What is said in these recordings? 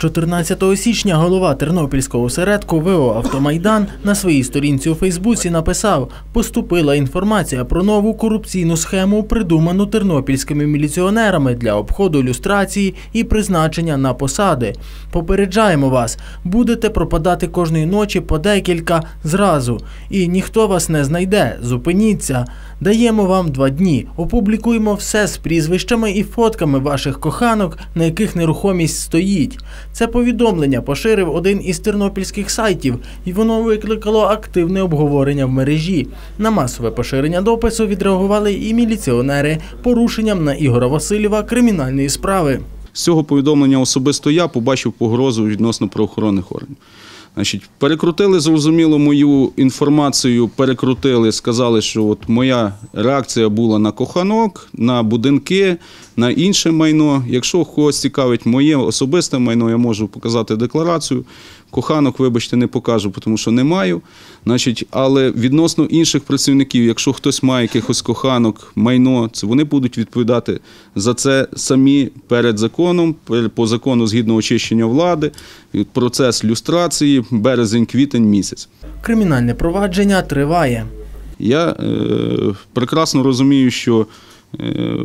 14 січня голова Тернопільського осередку ВО «Автомайдан» на своїй сторінці у Фейсбуці написав: поступила інформація про нову корупційну схему, придуману тернопільськими міліціонерами для обходу люстрації і призначення на посади. Попереджаємо вас, будете пропадати кожної ночі по декілька зразу, і ніхто вас не знайде. Зупиніться. Даємо вам два дні. Опублікуємо все з прізвищами і фотками ваших коханок, на яких нерухомість стоїть. Це повідомлення поширив один із тернопільських сайтів, і воно викликало активне обговорення в мережі. На масове поширення допису відреагували і міліціонери порушенням на Ігора Васильєва кримінальної справи. З цього повідомлення особисто я побачив погрозу відносно правоохоронних органів. Значить, перекрутили зрозуміло мою інформацію, перекрутили, сказали, що от моя реакція була на коханок, на будинки, на інше майно. Якщо когось цікавить моє особисте майно, я можу показати декларацію. Коханок, вибачте, не покажу, тому що не маю. Значить, але відносно інших працівників, якщо хтось має якихось коханок, майно, це вони будуть відповідати за це самі перед законом, по закону згідно очищення влади, процес люстрації, березень-квітень місяць. Кримінальне провадження триває. Я е, прекрасно розумію, що е,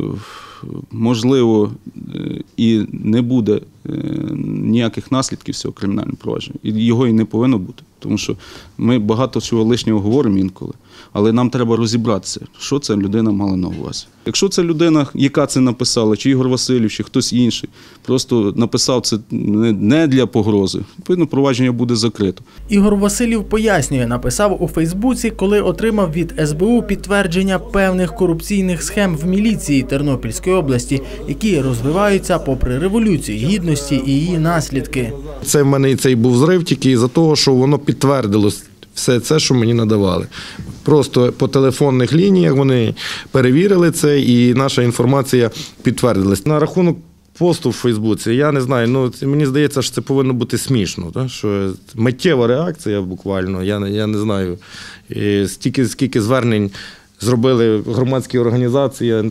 можливо е, і не буде ніяких наслідків цього кримінального провадження. І його і не повинно бути. Тому що ми багато чого лишнього говоримо інколи, але нам треба розібратися, що ця людина мала на увазі. Якщо це людина, яка це написала, чи Ігор Васильович, чи хтось інший, просто написав це не для погрози, відповідно, провадження буде закрито. Ігор Васильєв пояснює, написав у Фейсбуці, коли отримав від СБУ підтвердження певних корупційних схем в міліції Тернопільської області, які розвиваються попри революцію гідності і її наслідки. Це в мене і цей був зрив тільки із-за того, що воно підтвердило все це, що мені надавали. Просто по телефонних лініях вони перевірили це, і наша інформація підтвердилась. На рахунок посту в Фейсбуці, я не знаю, ну мені здається, що це повинно бути смішно. Так? Що миттєва реакція буквально, я, я не знаю. Стільки, скільки звернень зробили громадські організації.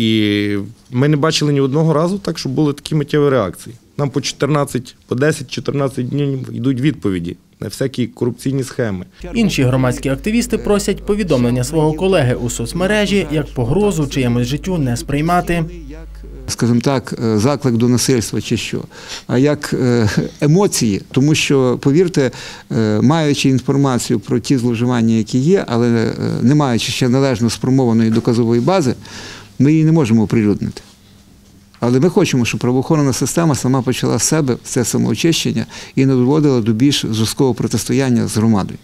І ми не бачили ні одного разу так, щоб були такі миттєві реакції. Нам по 14, по 10-14 днів йдуть відповіді на всякі корупційні схеми. Інші громадські активісти просять повідомлення свого колеги у соцмережі як погрозу чиємусь життю не сприймати. скажімо так, е, заклик до насильства чи що, а як е, емоції, тому що, повірте, е, маючи інформацію про ті зловживання, які є, але не маючи ще належно сформованої доказової бази, ми її не можемо оприлюднити. Але ми хочемо, щоб правоохоронна система сама почала з себе це самоочищення і не доводила до більш жорсткого протистояння з громадою.